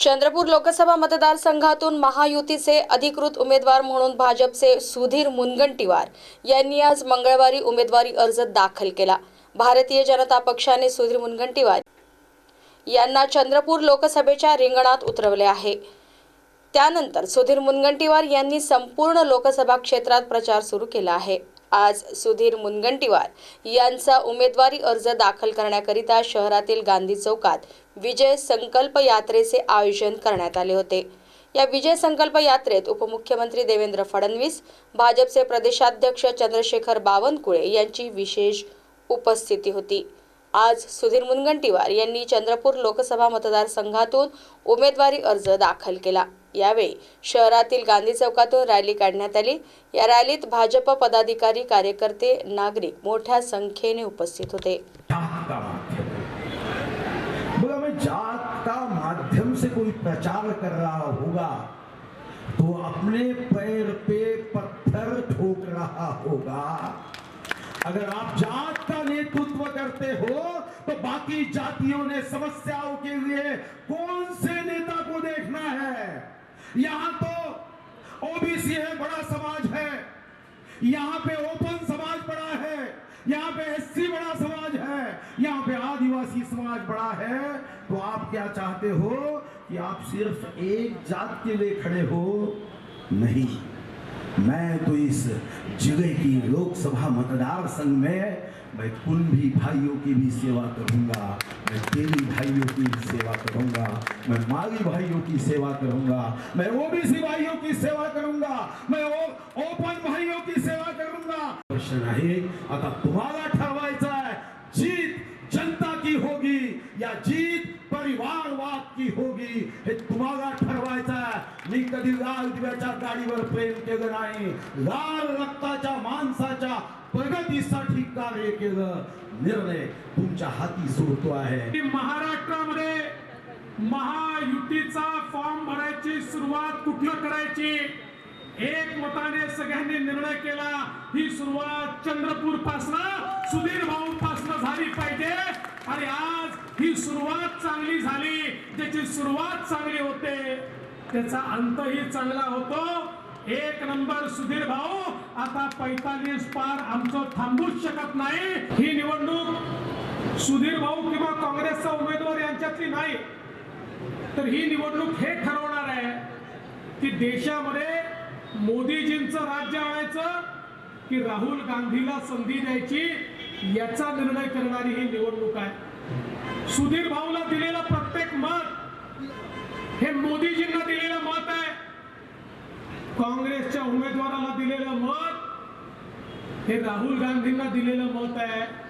चंद्रपूर लोकसभा मतदारसंघातून महायुतीचे अधिकृत उमेदवार म्हणून भाजपचे सुधीर मुनगंटीवार यांनी आज मंगळवारी उमेदवारी अर्ज दाखल केला. भारतीय जनता पक्षाने सुधीर मुनगंटीवार यांना चंद्रपूर लोकसभेच्या रिंगणात उतरवले आहे. त्यानंतर सुधीर मुनगंटीवार यांनी संपूर्ण लोकसभा क्षेत्रात प्रचार सुरू केला आहे. आज सुधीर मुनगंटीवार यांचा उमेदवारी अर्ज दाखल करण्याकरिता शहरातील गांधी चौकात विजय संकल्प यात्रेचे आयोजन करण्यात आले होते. या विजय संकल्प यात्रेत उपमुख्यमंत्री देवेंद्र फडणवीस भाजपचे प्रदेशाध्यक्ष चंद्रशेखर बावनकुळे यांची विशेष उपस्थिती होती. आज सुधीर मुनगंटीवार यांनी चंद्रपूर लोकसभा मतदारसंघातून उमेदवारी अर्ज दाखल केला. यावेळी शहरातील गांधी चौकातून रॅली काढण्यात आली. या रॅलीत भाजप पदाधिकारी कार्यकर्ते नागरिक मोठ्या संख्येने उपस्थित होते. माध्यम. से कोई प्रचार कर रहा होगा तो अपने पैर पे पत्थर ठोक रहा होगा। अगर आप जात का नेतृत्व करते हो तो बाकी जातियों ने समस्याओं के लिए कौन से नेता को देखना है? यहाँ तो ओबीसी है, बड़ा समाज है। यहाँ पे ओपन समाज बड़ा है। यहाँ पे एससी बड़ा समाज है। यहाँ पे आदिवासी समाज बड़ा है। तो आप क्या चाहते हो कि आप सिर्फ़ एक जात के लिए खड़े हो? नहीं। मैं तो इस जगह की लोकसभा मतदार संघ में मैं कुंभी भाइयों की भी सेवा करूँगा। मैं तेली भाइयों की भी सेवा करूँगा। मैं माली भाइयों की सेवा करूँगा। मैं ओबीसी भाइयों की सेवा करूँगा। मैं ओपन भाइयों की सेवा करूँगा। प्रश्न आहे, आता तुम्हाला ठरवायचं आहे, जीत जनता की होगी या जीत परिवारवाद की होगी, हे तुम्हाला मी कधी लाल दिव्याच्या गाडीवर प्रेम केलं नाही. लाल रक्ताच्या माणसाच्या प्रगतीसाठी कार्य केलं. निर्णय तुमच्या हाती सोडतो आहे. महाराष्ट्रामध्ये महायुतीचा फॉर्म भरायची सुरुवात कुठलं करायची? एक मताने सगळ्यांनी निर्णय केला. ही सुरुवात चंद्रपूर पासनं सुधीर भाऊ पासनं झाली पाहिजे. आणि आज ही सुरुवात चांगली झाली. ज्याची सुरुवात चांगली होते त्याचा अंतही चांगला होतो. एक नंबर सुधीर भाऊ आता पैतालीस पार आमचं थांबूच शकत नाही. ही निवडणूक सुधीर भाऊ किंवा काँग्रेसचा उमेदवार यांच्यातली नाही. तर ही निवडणूक हे ठरवणार आहे की देशामध्ये मोदीजींचं राज्य आणायचं की राहुल गांधीला संधी द्यायची याचा निर्णय करणारी ही निवडणूक आहे. सुधीर भाऊला दिलेला काँग्रेसच्या उमेदवाराला दिलेलं मत हे राहुल गांधींना दिलेलं मत आहे.